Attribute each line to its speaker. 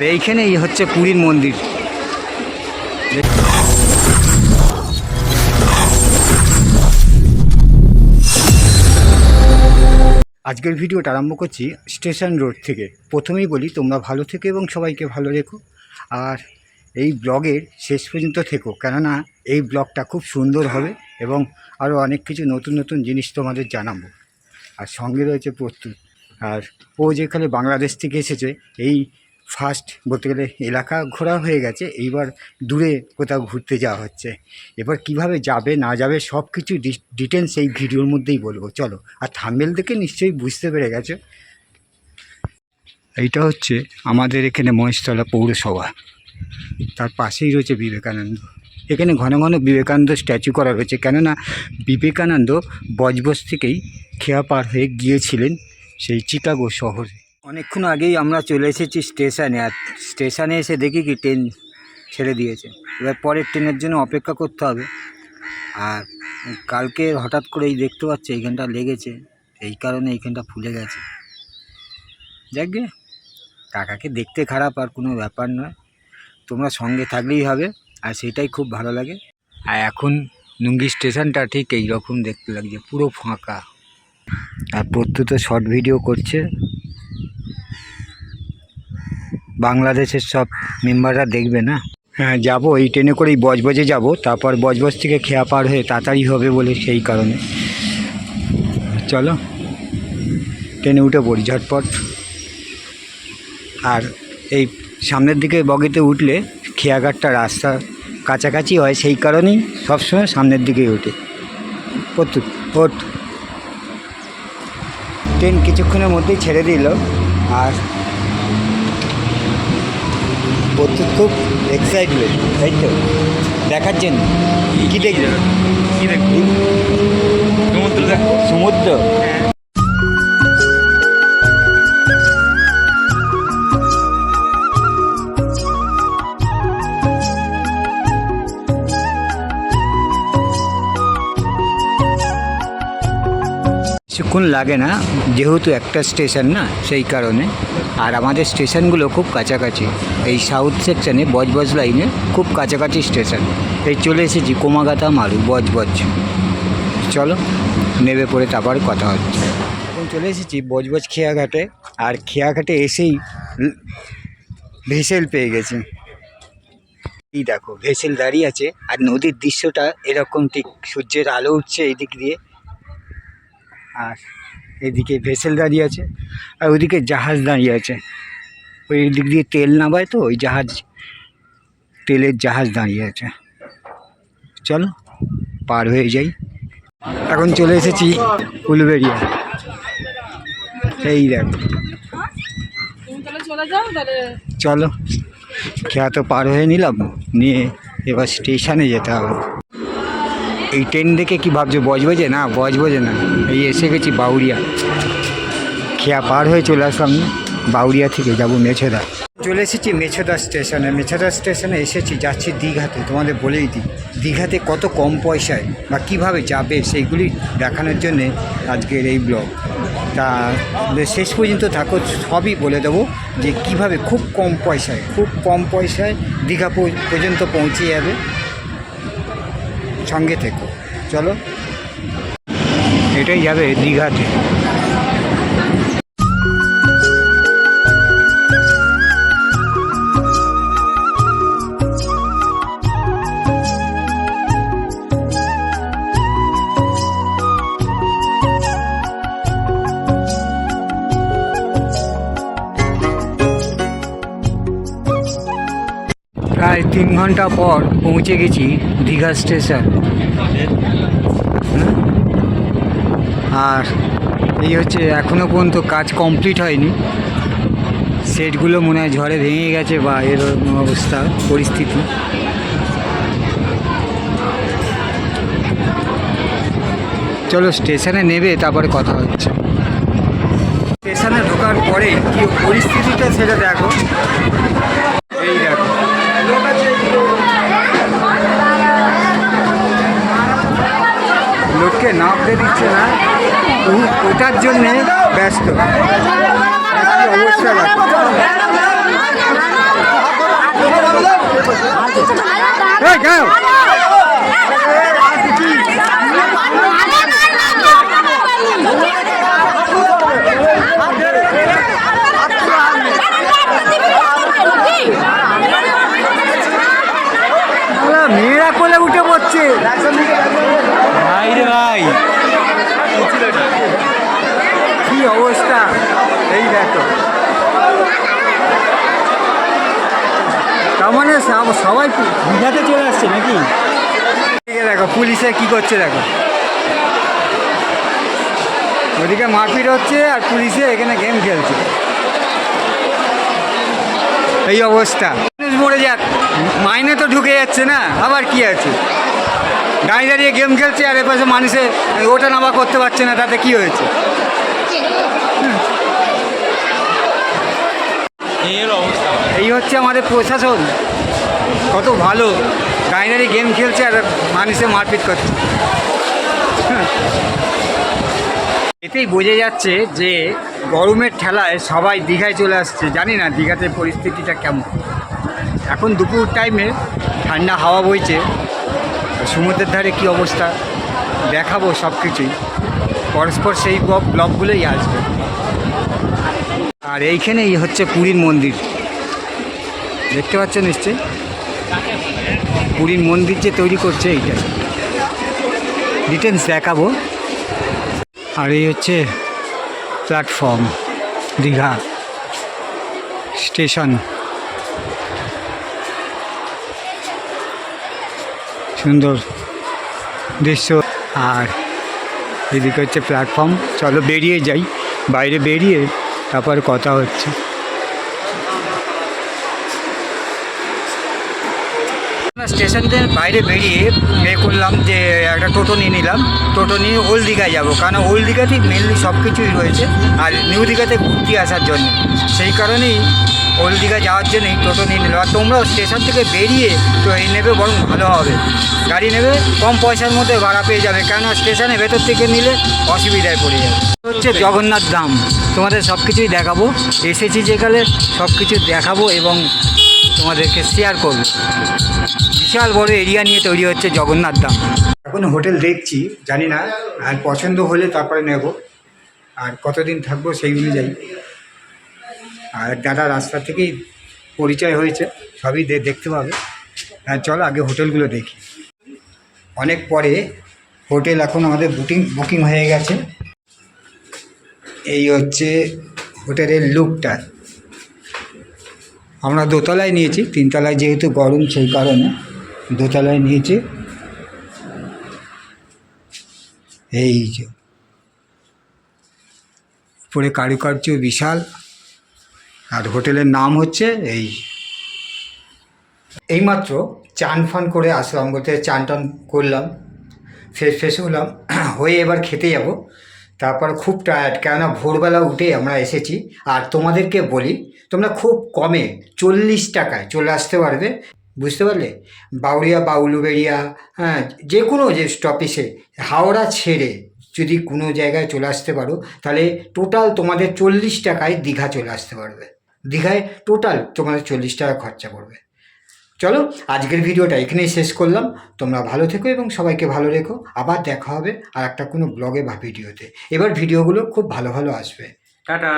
Speaker 1: আর এইখানেই হচ্ছে পুরীর মন্দির। আজকের ভিডিওটা আরম্ভ করছি স্টেশন রোড থেকে। প্রথমেই বলি, তোমরা ভালো থেকো এবং সবাইকে ভালো রেখো। আর এই ব্লগের শেষ পর্যন্ত থেকো, কেননা এই ব্লগটা খুব সুন্দর হবে এবং আরও অনেক কিছু নতুন নতুন জিনিস তোমাদের জানাব। আর সঙ্গে রয়েছে প্রস্তুত। আর ও যেখানে বাংলাদেশ থেকে এসেছে, এই ফার্স্ট বলতে গেলে এলাকা ঘোরা হয়ে গেছে, এইবার দূরে কোথাও ঘুরতে যাওয়া হচ্ছে। এবার কীভাবে যাবে, না যাবে সব কিছু ডিটেলস এই ভিডিওর মধ্যেই বলব। চলো, আর থামেল দেখে নিশ্চয়ই বুঝতে পেরে গেছো। এইটা হচ্ছে আমাদের এখানে মহেশতলা পৌরসভা। তার পাশেই রয়েছে বিবেকানন্দ। এখানে ঘন ঘন বিবেকানন্দ স্ট্যাচু করা রয়েছে। কেননা বিবেকানন্দ বজবজ থেকেই খেয়া পার হয়ে গিয়েছিলেন সেই চিকাগো শহরে। অনেকক্ষণ আগেই আমরা চলে এসেছি স্টেশনে, আর স্টেশনে এসে দেখি কি ট্রেন ছেড়ে দিয়েছে। এবার পরের ট্রেনের জন্য অপেক্ষা করতে হবে। আর কালকে হঠাৎ করেই দেখতে পাচ্ছি এইখানটা লেগেছে, এই কারণে এইখানটা ফুলে গেছে। যাক গে, কাকাকে দেখতে খারাপ আর কোনো ব্যাপার নয়। তোমরা সঙ্গে থাকলেই হবে, আর সেটাই খুব ভালো লাগে। আর এখন নুঙ্গি স্টেশনটা ঠিক এই রকম দেখতে লাগছে, পুরো ফাঁকা। আর প্রত্যুত শর্ট ভিডিও করছে। বাংলাদেশের সব মেম্বাররা দেখবে না? হ্যাঁ যাব। এই ট্রেনে করেই বজবজে যাব। তারপর বজবজ থেকে খেয়া পার হয়ে তাড়াতাড়ি হবে বলে সেই কারণে। চলো, ট্রেনে উঠে পড়ি ঝটপট। আর এই সামনের দিকে বগিতে উঠলে খেয়াঘাটটা রাস্তা কাছাকাছি হয় সেই কারণেই সবসময় সামনের দিকেই ওঠে। প্রত্যুত ওঠ ট্রেন কিছুক্ষণের মধ্যেই ছেড়ে দিল। আর প্রত্যুত খুব এক্সাইটমেন্ট তাই তো? দেখার জন্য। কী দেখবেন
Speaker 2: কী দেখবেন সমুদ্র দেখো
Speaker 1: সমুদ্র? কিছুক্ষণ লাগে না, যেহেতু একটা স্টেশন না, সেই কারণে। আর আমাদের স্টেশনগুলো খুব কাছাকাছি। এই সাউথ সেকশনে বজবজ লাইনে খুব কাছাকাছি স্টেশন। এই চলে এসেছি কোমাগাতা মারু, বজবজ। চলো, নেবে পড়ে তারপর কথা হচ্ছে। এখন চলে এসেছি বজবজ খেয়াঘাটে। আর খেয়াঘাটে এসেই ভেসেল পেয়ে গেছি। এই দেখো, ভেসেল দাঁড়িয়ে আছে। আর নদীর দৃশ্যটা এরকম, ঠিক সূর্যের আলো উঠছে এই দিক দিয়ে। আর এদিকে ভেসেল দাঁড়িয়ে আছে আর ওইদিকে জাহাজ দাঁড়িয়ে আছে। ওই দিক দিয়ে তেল নামায় তো, ওই জাহাজ, তেলের জাহাজ দাঁড়িয়ে আছে। চলো, পার হয়ে যাই। এখন চলে এসেছি উলবেড়িয়া এই দেখো।
Speaker 3: চলো,
Speaker 1: খেয়া তো পার হয়ে নিলাম, নিয়ে এবার স্টেশনে যেতে হবে। এই ট্রেন দেখে কি ভাবছ? বজবজে না, বজ বজবজে না। এই এসে গেছি বাউরিয়া। খেয়া পার হয়ে চলে আসলাম বাউরিয়া থেকে, যাব মেছেদা। চলে এসেছি মেছেদা স্টেশনে। মেছেদা স্টেশনে এসেছি, যাচ্ছি দীঘাতে। তোমাদের বলেই দিই, দীঘাতে কত কম পয়সায় বা কীভাবে যাবে সেইগুলি দেখানোর জন্যে আজকের এই ব্লগ তা শেষ পর্যন্ত থাকো, সবই বলে দেবো যে কীভাবে খুব কম পয়সায়, খুব কম পয়সায় দীঘা পর্যন্ত পৌঁছে যাবে। সঙ্গে থেকো। চলো। এটাই যাবে দীঘাতে। প্রায় তিন ঘণ্টা পর পৌঁছে গেছি দীঘা স্টেশন। আর এই হচ্ছে এখনও পর্যন্ত কাজ কমপ্লিট হয়নি। সেটগুলো মনে হয় ঝড়ে ভেঙে গেছে বা এরকম অবস্থা, পরিস্থিতি। চলো স্টেশনে নেবে, তারপরে কথা হচ্ছে। স্টেশনে ঢোকার পরে কি পরিস্থিতিটা সেটা দেখো। লোককে নামতে দিচ্ছে না ওটার জন্যে ব্যস্ত অবস্থা দেখো এই যাও শালা, মেয়েরা কোলে উঠে পড়ছে।
Speaker 2: ভাই রে ভাই।
Speaker 1: কি অবস্থা? এই দেখো। তার মানে সবাই দীঘাতে চলে আসছে নাকি? দেখো পুলিশে কি করছে দেখো। ওদিকে মারপিট হচ্ছে আর পুলিশে এখানে গেম খেলছে। এই অবস্থা। মরে যাক। মাইনে তো ঢুকে যাচ্ছে না আবার কি আছে? দাঁড়িয়ে দাঁড়িয়ে গেম খেলছে আর এপাশে মানুষে ওটা নামা করতে পারছে না তাতে কি হয়েছে?
Speaker 2: এই
Speaker 1: হচ্ছে আমাদের প্রশাসন। কত ভালো। দাঁড়িয়ে দাঁড়িয়ে গেম খেলছে আর মানুষে মারপিট করছে। এতেই বোঝা যাচ্ছে যে গরমের ঠেলায় সবাই দীঘায় চলে আসছে। জানি না দীঘাতে পরিস্থিতিটা কেমন। এখন দুপুর টাইমে ঠান্ডা হাওয়া বইছে সমুদ্রের ধারে কি অবস্থা দেখাবো সব কিছুই পরস্পর সেই ব্লগ ব্লগগুলোই আসবে। আর এইখানেই হচ্ছে পুরীর মন্দির। দেখতে পাচ্ছ নিশ্চয়ই? পুরীর মন্দির যে তৈরি করছে এইটা। ডিটেলস দেখাবো। আর এই হচ্ছে প্ল্যাটফর্ম দীঘা স্টেশন সুন্দর দৃশ্য। আর এদিকে হচ্ছে প্ল্যাটফর্ম চলো বেরিয়ে যাই। বাইরে বেরিয়ে তারপর কথা হচ্ছে। স্টেশন থেকে বাইরে বেরিয়ে এ করলাম যে একটা টোটো নিয়ে নিলাম। টোটো নিয়ে ওল্ড দীঘায় যাব। কারণ ওল্ড দীঘাতেই মেনলি সব কিছুই রয়েছে। আর নিউ দীঘাতে ঘুরতে আসার জন্য। সেই কারণেই ওল্ড দীঘা যাওয়ার জন্যই টোটো নিয়ে নিলাম। আর তোমরাও স্টেশন থেকে বেরিয়ে এই নেবে বরং ভালো হবে। গাড়ি নেবে, কম পয়সার মধ্যে ভাড়া পেয়ে যাবে। কেননা স্টেশনে ভেতর থেকে নিলে অসুবিধায় পড়ে যাবে। হচ্ছে জগন্নাথ ধাম। তোমাদের সব কিছুই দেখাবো। এসেছি যেখানে সব কিছু দেখাবো এবং তোমাদেরকে শেয়ার করব। বিশাল বড় এরিয়া নিয়ে তৈরি হচ্ছে জগন্নাথ ধাম। এখন হোটেল দেখছি, জানি না, আর পছন্দ হলে তারপরে নেব। আর কতদিন থাকব সেই অনুযায়ী। আর দাদা রাস্তা থেকেই পরিচয় হয়েছে, সবই দেখতে পাবে। হ্যাঁ চলো আগে হোটেলগুলো দেখি। অনেক পরে হোটেল এখন আমাদের বুকিং বুকিং হয়ে গেছে। এই হচ্ছে হোটেলের লুকটা। আমরা দোতলায় নিয়েছি, তিনতলায় যেহেতু গরম সেই কারণে। দোতলায় নিয়েছে। এই যে। উপরে কারুকার্য বিশাল। আর হোটেলের নাম হচ্ছে এই। এইমাত্র চান ফান করে আসলাম বলতে চান টান করলাম। ফ্রেশ ফ্রেশ হলাম। হয়ে এবার খেতে যাব। তারপর খুব টায়ার্ড কেননা ভোরবেলা উঠে আমরা এসেছি। আর তোমাদেরকে বলি, তোমরা খুব কমে চল্লিশ টাকায় চলে আসতে পারবে। বুঝতে পারলে? বাউরিয়া বা উলুবেড়িয়া হ্যাঁ যে কোনো যে স্টপেজে হাওড়া ছেড়ে যদি কোনো জায়গায় চলে আসতে পারো তাহলে টোটাল তোমাদের চল্লিশ টাকায় দীঘা চলে আসতে পারবে। দীঘায় টোটাল তোমাদের চল্লিশ টাকা খরচা পড়বে। চলো আজকের ভিডিওটা এখানেই শেষ করলাম। তোমরা ভালো থেকো এবং সবাইকে ভালো রেখো। আবার দেখা হবে আর একটা কোনো ব্লগে বা ভিডিওতে। এবার ভিডিওগুলো খুব ভালো ভালো আসবে।
Speaker 2: টাটা।